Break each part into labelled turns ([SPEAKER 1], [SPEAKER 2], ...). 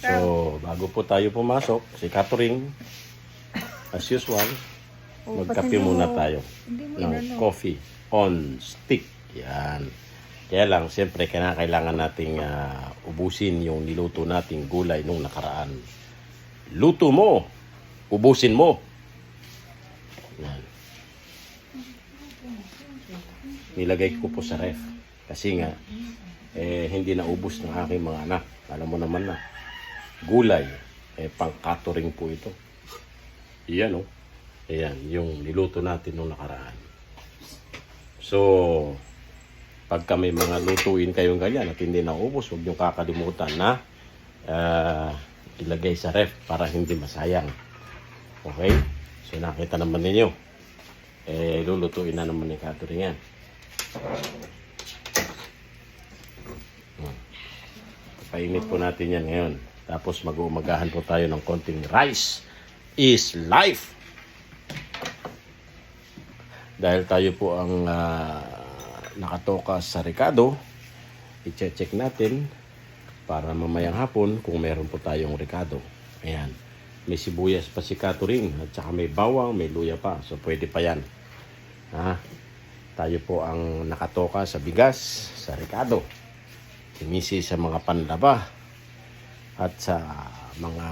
[SPEAKER 1] So, bago po tayo pumasok, si Catherine, as usual,
[SPEAKER 2] Oh,
[SPEAKER 1] magkape muna
[SPEAKER 2] mo-
[SPEAKER 1] tayo ng
[SPEAKER 2] inano.
[SPEAKER 1] coffee on stick. Yan. Kaya lang, siyempre, kailangan nating ah, ubusin yung niluto nating gulay nung nakaraan. Luto mo! Ubusin mo! Yan. Nilagay ko po sa ref. Kasi nga, eh, hindi naubos ng aking mga anak. Alam mo naman na, gulay, eh, pang-catering po ito. Iyan, oh. Ayan, yung niluto natin nung nakaraan. So, pagka may mga lutuin kayong ganyan at hindi naubos, huwag niyong kakalimutan na ah, ilagay sa ref para hindi masayang. Okay? So, nakita naman ninyo. Eh, lulutuin na naman ni Catherine yan. Painit po natin yan ngayon. Tapos mag-uumagahan po tayo ng konting rice is life. Dahil tayo po ang ah, nakatoka sa Ricardo, i-check natin para mamayang hapon kung meron po tayong Ricardo. Ayan. May sibuyas pa si Catherine at saka may bawang, may luya pa. So pwede pa yan. Ha? Tayo po ang nakatoka sa bigas, sa Ricardo. Simisi sa mga panlaba at sa mga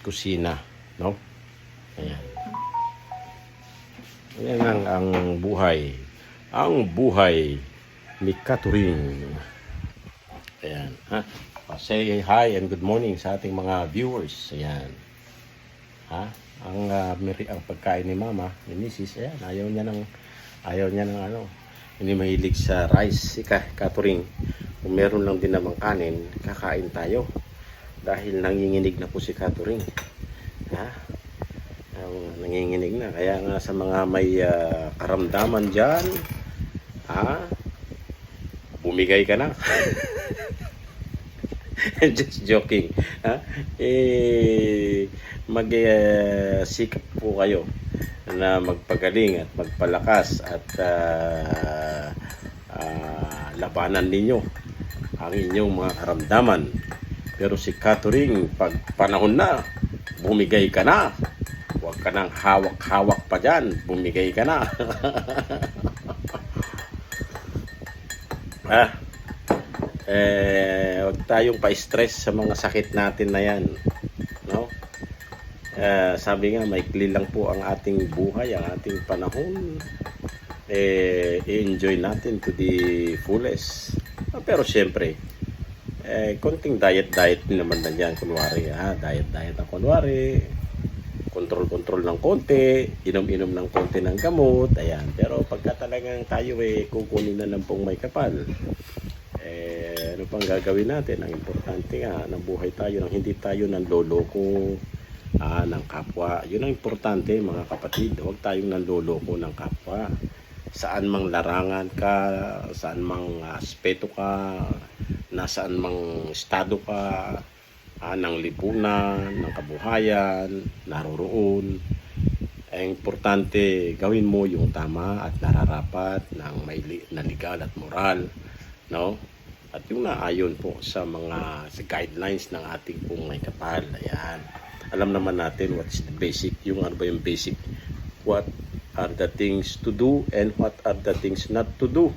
[SPEAKER 1] kusina. No? Ayan. Yan ang, ang buhay. Ang buhay ni Catherine. Ayan. Ha? O, say hi and good morning sa ating mga viewers. Ayan. Ha? Ang, uh, ang pagkain ni Mama, ni Mrs. Ayan, ayaw niya ng ayaw niya ng ano. Hindi mahilig sa rice. Si Catherine, kung meron lang din namang kanin, kakain tayo. Dahil nanginginig na po si Catherine. Ha? ang nanginginig na. Kaya nga sa mga may ah, karamdaman dyan, ha? Bumigay ka na. Just joking. Ha? Eh, mag-sikap po kayo na magpagaling at magpalakas at ah, ah, labanan ninyo ang inyong mga karamdaman. Pero si Catherine, pag panahon na, bumigay ka na. Huwag ka nang hawak-hawak pa dyan. Bumigay ka na. ah, eh, huwag tayong pa-stress sa mga sakit natin na yan. No? Eh, sabi nga, maikli lang po ang ating buhay, ang ating panahon. Eh, i-enjoy natin to the fullest. Ah, pero siyempre, eh, konting diet-diet naman na dyan. Kunwari, ha? Diet-diet ang kunwari kontrol-kontrol ng konti, inom-inom ng konti ng gamot, ayan. Pero pagka talagang tayo eh, kukunin na lang pong may kapal, eh, ano pang gagawin natin? Ang importante nga, ng buhay tayo, nang hindi tayo nang loloko ah, ng kapwa. Yun ang importante, mga kapatid. Huwag tayong nanloloko ng kapwa. Saan mang larangan ka, saan mang aspeto ka, nasaan mang estado ka, ah, ng lipunan, ng kabuhayan, naroroon. Ang importante, gawin mo yung tama at nararapat ng may na legal at moral, no? At yung naayon po sa mga sa guidelines ng ating pong may kapal. Ayan. Alam naman natin what's the basic, yung ano ba yung basic, what are the things to do and what are the things not to do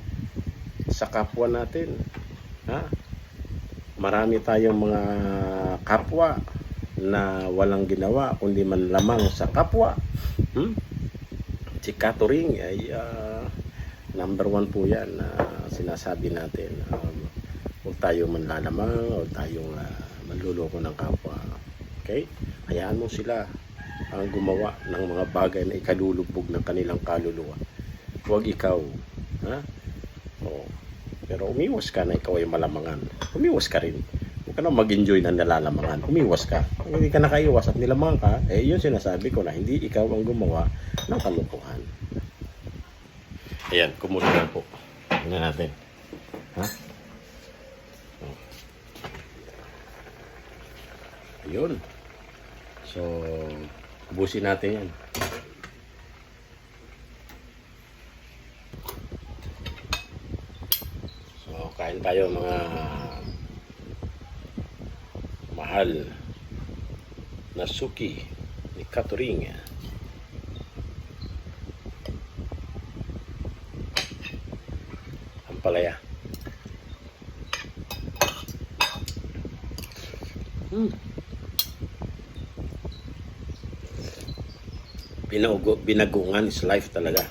[SPEAKER 1] sa kapwa natin. Ha? marami tayong mga kapwa na walang ginawa kundi man lamang sa kapwa. Hmm? Si Catherine ay ah, number one po yan na sinasabi natin. Um, huwag tayong manlalamang, huwag tayong ah, manluloko ng kapwa. Okay? Hayaan mo sila ang gumawa ng mga bagay na ikalulubog ng kanilang kaluluwa. Huwag ikaw. Ha? Oo. Pero umiwas ka na ikaw ay malamangan. Umiwas ka rin. Huwag ka na mag-enjoy ng nalalamangan. Umiwas ka. Kung hindi ka nakaiwas at nilamangan ka, eh yun sinasabi ko na hindi ikaw ang gumawa ng kalukuhan. Ayan, kumulo na po. Tingnan natin. Ha? Ayun. So, ubusin natin yan. So, kain tayo mga mahal na suki ni Katuring. Ang palaya. Hmm. Binaugo, binagungan is life talaga.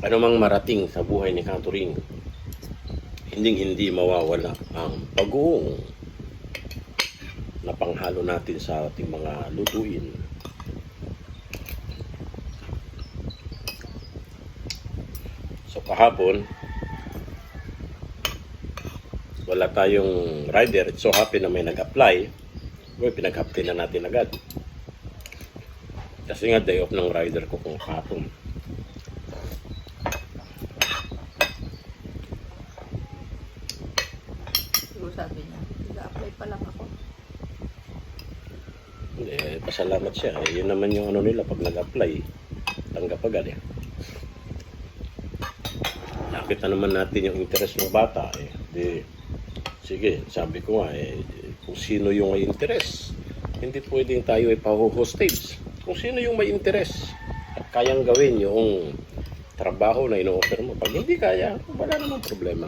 [SPEAKER 1] Ano mang marating sa buhay ni Katuring, hindi hindi mawawala ang bagoong na panghalo natin sa ating mga lutuin. So kahapon, wala tayong rider. It's so happy na may nag-apply. Uy, pinag-apply na natin agad. Kasi nga day off ng rider ko kung kahapon.
[SPEAKER 2] So, sabi niya, nag-apply pa lang ako.
[SPEAKER 1] Eh, pasalamat siya. Eh, yun naman yung ano nila pag nag-apply. Tanggap agad eh. Nakita naman natin yung interest ng bata. Eh. Di, sige, sabi ko nga, eh, kung sino yung may interest, hindi pwedeng tayo ipaho-hostage. Kung sino yung may interest at kayang gawin yung trabaho na ino-offer mo. Pag hindi kaya, wala namang problema.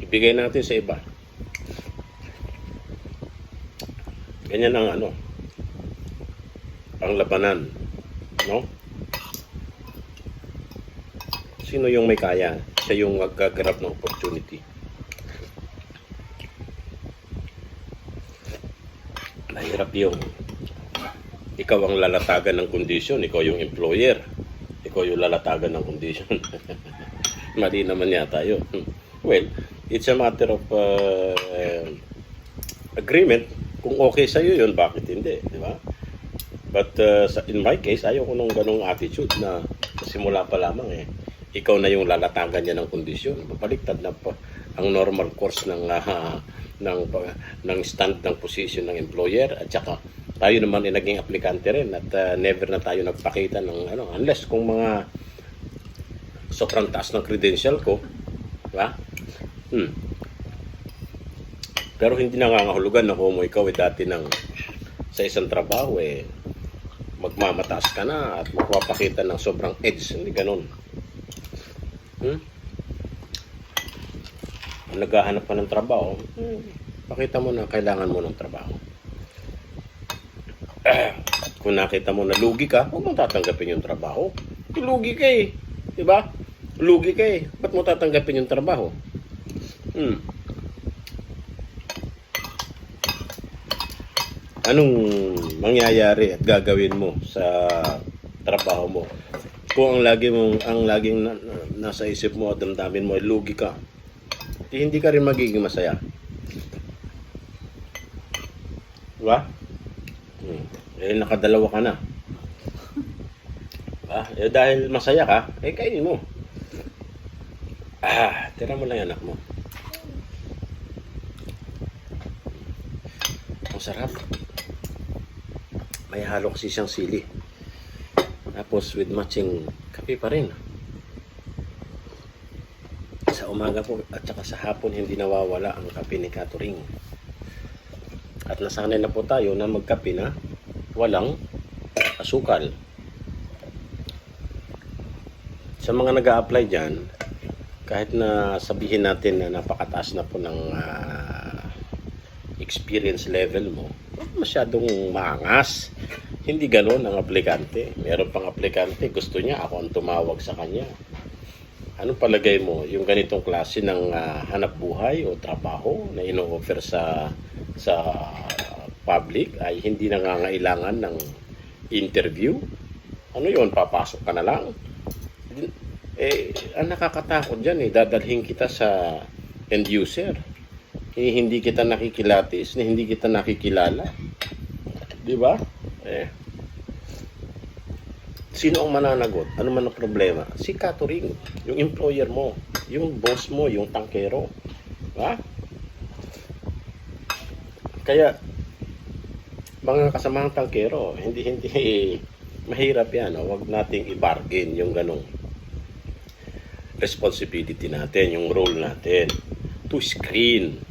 [SPEAKER 1] Ibigay natin sa iba. Ganyan ang ano, ang labanan, no? Sino yung may kaya? Siya yung magkagarap ng opportunity. Mahirap yung ikaw ang lalatagan ng kondisyon, ikaw yung employer, ikaw yung lalatagan ng kondisyon. Mali naman yata yun. Well, it's a matter of uh, agreement. Kung okay sa'yo yun, bakit hindi? Di ba? But uh, in my case, ayoko nung ganong attitude na simula pa lamang eh. Ikaw na yung lalatagan niya ng kondisyon. Babaliktad na pa ang normal course ng ah, ng ng stand ng position ng employer at saka tayo naman ay naging aplikante rin at ah, never na tayo nagpakita ng ano unless kung mga sobrang taas ng credential ko, di ba? Hmm. Pero hindi nangangahulugan na homo ikaw ay dati ng sa isang trabaho eh magmamataas ka na at magpapakita ng sobrang edge. Hindi ganun. Hmm? Naghahanap ka ng trabaho, hmm, pakita mo na kailangan mo ng trabaho. Kung nakita mo na lugi ka, huwag mo tatanggapin yung trabaho. Eh, Lugi ka eh. Di ba? Lugi ka eh. Ba't mo tatanggapin yung trabaho? Hmm. Anong mangyayari at gagawin mo sa trabaho mo? Kung ang lagi mong ang laging na, na- nasa isip mo at damdamin mo ay lugi ka, eh, hindi ka rin magiging masaya. Diba? Hmm. Eh, nakadalawa ka na. Diba? Eh, dahil masaya ka, eh, kainin mo. Ah, tira mo lang anak mo. Ang sarap. May halo kasi sili. Tapos with matching kape pa rin. Umaga po at saka sa hapon hindi nawawala ang kape ni Katuring. At nasanay na po tayo na magkape na walang asukal. Sa mga nag apply dyan, kahit na sabihin natin na napakataas na po ng ah, experience level mo, masyadong maangas. Hindi ganoon ang aplikante. Meron pang aplikante, gusto niya ako ang tumawag sa kanya. Ano palagay mo, yung ganitong klase ng ah, hanap buhay o trabaho na ino-offer sa sa public ay hindi nangangailangan ng interview? Ano yon papasok ka na lang? Eh, ang nakakatakot dyan eh, dadalhin kita sa end user. Eh, hindi kita nakikilatis, na hindi kita nakikilala. Di ba? Eh, sino ang mananagot? Ano man ang problema? Si Katuring, yung employer mo, yung boss mo, yung tangkero. Ha? Kaya, mga kasamahang tangkero, hindi, hindi, mahirap yan. Oh. Huwag nating i-bargain yung ganong responsibility natin, yung role natin to screen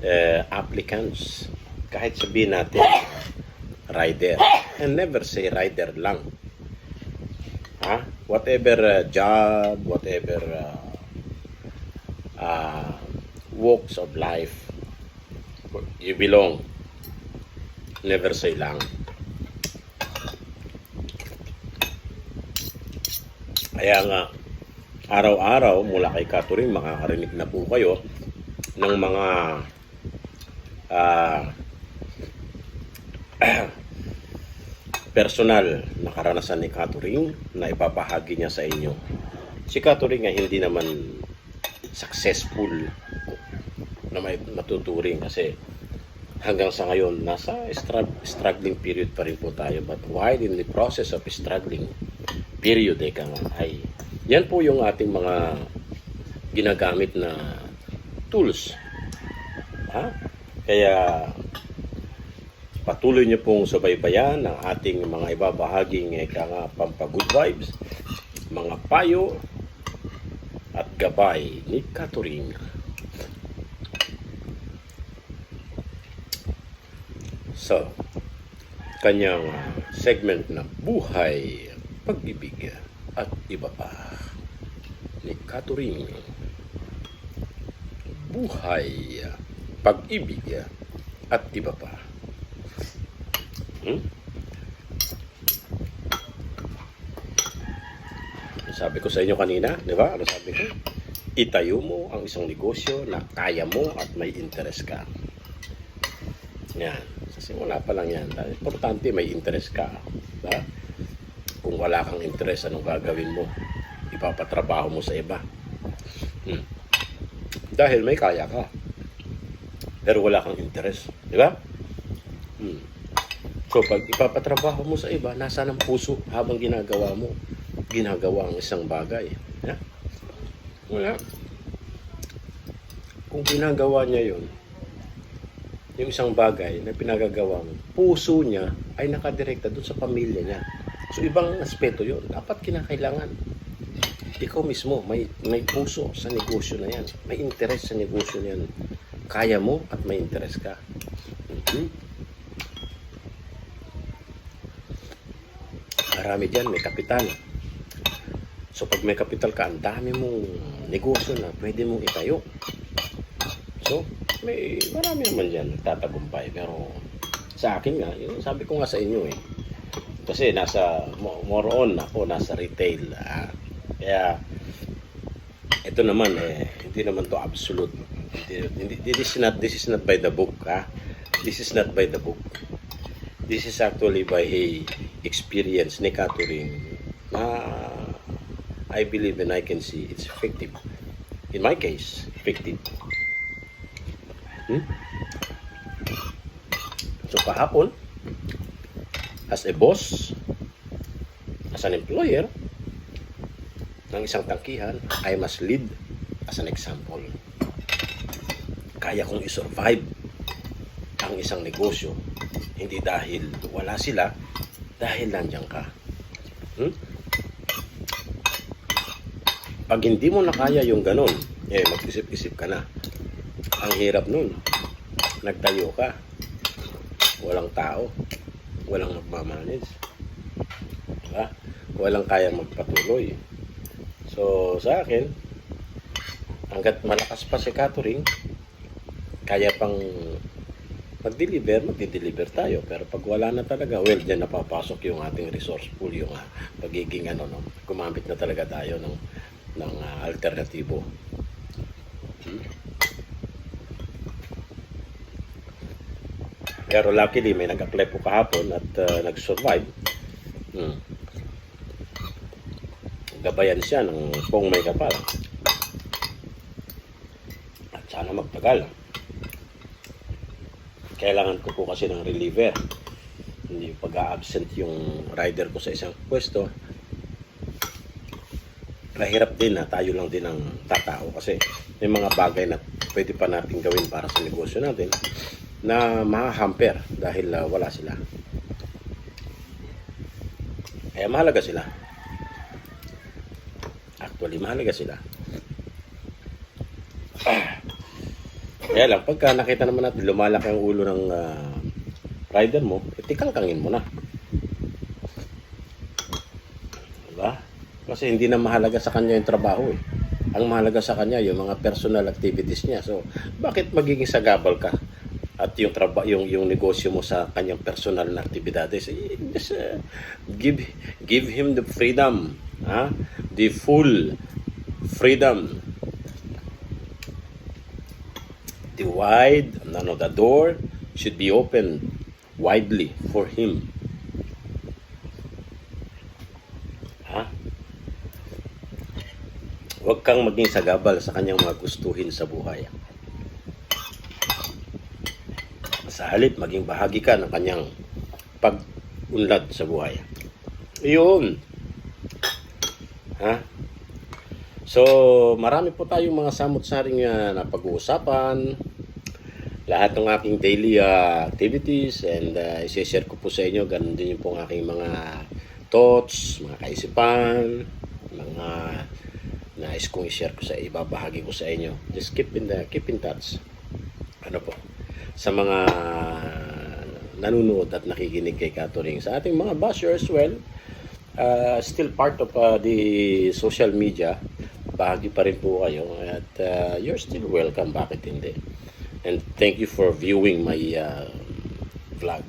[SPEAKER 1] eh, applicants. Kahit sabihin natin, rider. And never say rider lang. Ha? Whatever uh, job, whatever uh, uh, walks of life you belong. Never say lang. Kaya nga, araw-araw mula kay Katuring, makakarinig na po kayo ng mga ah, personal na karanasan ni Katuring na ipapahagi niya sa inyo. Si Katuring ay hindi naman successful na may matuturing kasi hanggang sa ngayon nasa strug- struggling period pa rin po tayo. But while in the process of struggling period eka nga ay yan po yung ating mga ginagamit na tools. Ha? Kaya patuloy niyo pong subaybayan ang ating mga ibabahaging eka nga pampa good vibes mga payo at gabay ni Katuring So, kanyang ah, segment na buhay, pag-ibig at iba pa ni Katuring. Buhay, pag-ibig at iba pa. Hmm? Sabi ko sa inyo kanina, di ba? Ano sabi ko? Itayo mo ang isang negosyo na kaya mo at may interest ka. Yan. Sa simula pa lang yan. Importante may interest ka. Ba? Kung wala kang interest, anong gagawin mo? Ipapatrabaho mo sa iba. Hmm. Dahil may kaya ka. Pero wala kang interest. Di ba? So, pag ipapatrabaho mo sa iba, nasa ng puso habang ginagawa mo, ginagawa ang isang bagay. Yeah? Wala. Kung ginagawa niya yun, yung isang bagay na pinagagawa mo, puso niya ay nakadirekta doon sa pamilya niya. So, ibang aspeto yun. Dapat kinakailangan. Ikaw mismo, may, may puso sa negosyo na yan. May interest sa negosyo na yan. Kaya mo at may interest ka. Mhm. Marami dyan, may kapital. So, pag may kapital ka, ang dami mong negosyo na pwede mong itayo. So, may marami naman dyan nagtatagumpay. Pero sa akin nga, yun, sabi ko nga sa inyo eh. Kasi nasa, mo- more on ako, nasa retail. ah. kaya, ito naman eh, hindi naman to absolute. Hindi, hindi, this is not, this is not by the book. Ha? This is not by the book. This is actually by a experience ni Katuring na I believe and I can see it's effective. In my case, effective. Hmm? So kahapon, as a boss, as an employer, ng isang tangkihan, I must lead as an example. Kaya kong i-survive ang isang negosyo, hindi dahil wala sila, dahil nandiyan ka. Hmm? Pag hindi mo na kaya yung ganun, eh, mag-isip-isip ka na. Ang hirap nun. Nagtayo ka. Walang tao. Walang magmamanage. Diba? Walang kaya magpatuloy. So, sa akin, hanggat malakas pa si Katuring, kaya pang mag-deliver, mag-deliver tayo. Pero pag wala na talaga, well, dyan napapasok yung ating resource pool, yung ah, pagiging ano, no, gumamit na talaga tayo ng, ng ah, alternatibo. Hmm? Pero luckily, may nag-apply po kahapon at ah, nag-survive. Hmm. Gabayan siya ng pong may kapal. At sana magtagal. Kailangan ko po kasi ng reliever. Hindi pag-absent yung rider ko sa isang pwesto. Mahirap din na tayo lang din ang tatao kasi may mga bagay na pwede pa natin gawin para sa negosyo natin na mahamper dahil ah, wala sila. Kaya mahalaga sila. Actually, mahalaga sila. Kaya lang, pagka nakita naman natin lumalaki ang ulo ng ah, rider mo, itikangkangin mo na. Diba? Kasi hindi na mahalaga sa kanya yung trabaho eh. Ang mahalaga sa kanya yung mga personal activities niya. So, bakit magiging sagabal ka? At yung traba yung yung negosyo mo sa kanyang personal na aktibidades, eh, just uh, give give him the freedom, ha? The full freedom. The wide, no, no, the door should be open widely for him. Ha? Huwag kang maging sagabal sa kanyang mga gustuhin sa buhay. Sa halip, maging bahagi ka ng kanyang pag-unlad sa buhay. Iyon. Ha? So, marami po tayong mga samot-saring uh, na pag-uusapan. Lahat ng aking daily uh, activities and uh, isi-share ko po sa inyo. Ganun din yung po ang aking mga thoughts, mga kaisipan, mga nais kong i-share ko sa iba, bahagi ko sa inyo. Just keep in the keep in touch. Ano po? Sa mga nanonood at nakikinig kay Katuring. Sa ating mga bashers, well, uh, still part of uh, the social media. Bahagi pa rin po kayo. At uh, you're still welcome. Bakit hindi? And thank you for viewing my uh, vlog.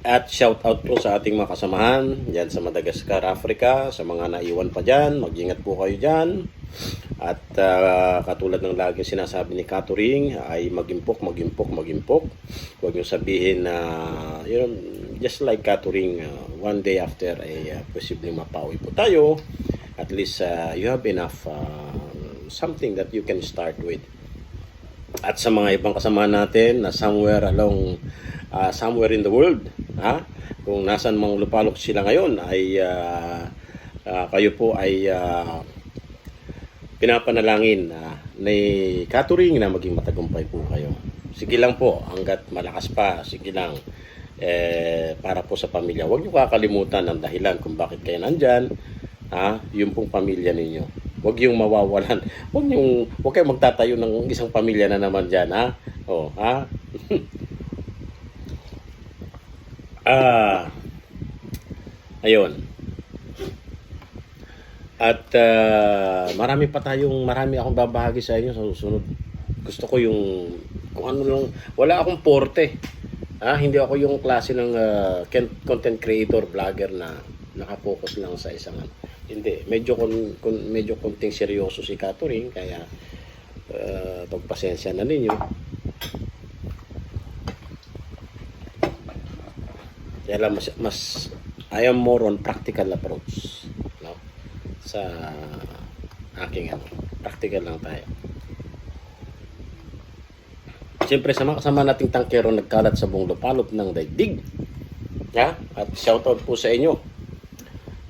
[SPEAKER 1] At shout out po sa ating mga kasamahan dyan sa Madagascar, Africa, sa mga naiwan pa dyan, mag-ingat po kayo dyan. At ah, katulad ng laging sinasabi ni Katuring, ay magimpok, magimpok, magimpok. Huwag niyo sabihin na, you know, just like Katuring, ah, one day after ay uh, posibleng mapawi po tayo, at least ah, you have enough ah, something that you can start with. At sa mga ibang kasama natin na somewhere along ah, somewhere in the world, ha? Kung nasan mang lupalok sila ngayon ay ah, ah, kayo po ay ah, pinapanalangin na ni Katuring na maging matagumpay po kayo. Sige lang po, hanggat malakas pa, sige lang. Eh, para po sa pamilya. Huwag niyo kakalimutan ang dahilan kung bakit kayo nandyan. Ha? Yung pong pamilya ninyo. Huwag yung mawawalan. Huwag yung, huwag kayong magtatayo ng isang pamilya na naman dyan, ha? O, ha? ah, ayun. At ah, marami pa tayong, marami akong babahagi sa inyo sa susunod. Gusto ko yung, kung ano lang, wala akong porte. Ah, hindi ako yung klase ng ken- content creator, vlogger na nakapokus lang sa isang ano. Hindi, medyo kon, kon- medyo konting seryoso si Catherine, kaya uh, pagpasensya na ninyo. Kaya mas, mas I am more on practical approach. No? Sa aking ano, practical lang tayo. Siyempre sa mga kasama nating tangkero nagkalat sa buong lupalop ng daigdig. Ha? At shoutout po sa inyo.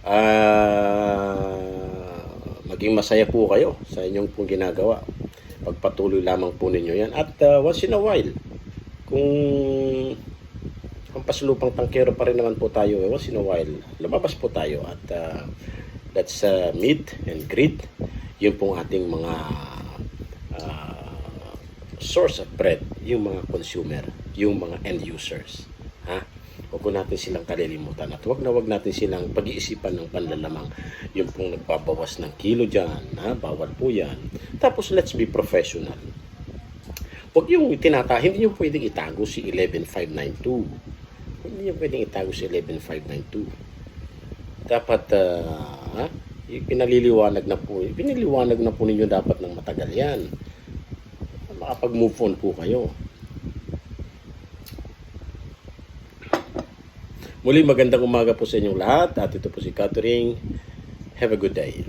[SPEAKER 1] Ah, maging masaya po kayo sa inyong pong ginagawa. Pagpatuloy lamang po ninyo yan. At ah, once in a while, kung kung pasulupang tangkero pa rin naman po tayo, eh, once in a while, lumabas po tayo at ah, let's uh, meet and greet yung pong ating mga ah, source of bread, yung mga consumer, yung mga end users. Ha? Huwag natin silang kalilimutan at huwag na huwag natin silang pag-iisipan ng panlalamang yung pong nagbabawas ng kilo dyan. Ha? Bawal po yan. Tapos let's be professional. Huwag yung tinata, hindi nyo pwedeng itago si 11592. Hindi nyo pwedeng itago si 11592. Dapat, ah, ha? pinaliliwanag na po, piniliwanag na po ninyo dapat ng matagal yan. Makapag-move on po kayo. Muli magandang umaga po sa inyong lahat at ito po si Catering. Have a good day.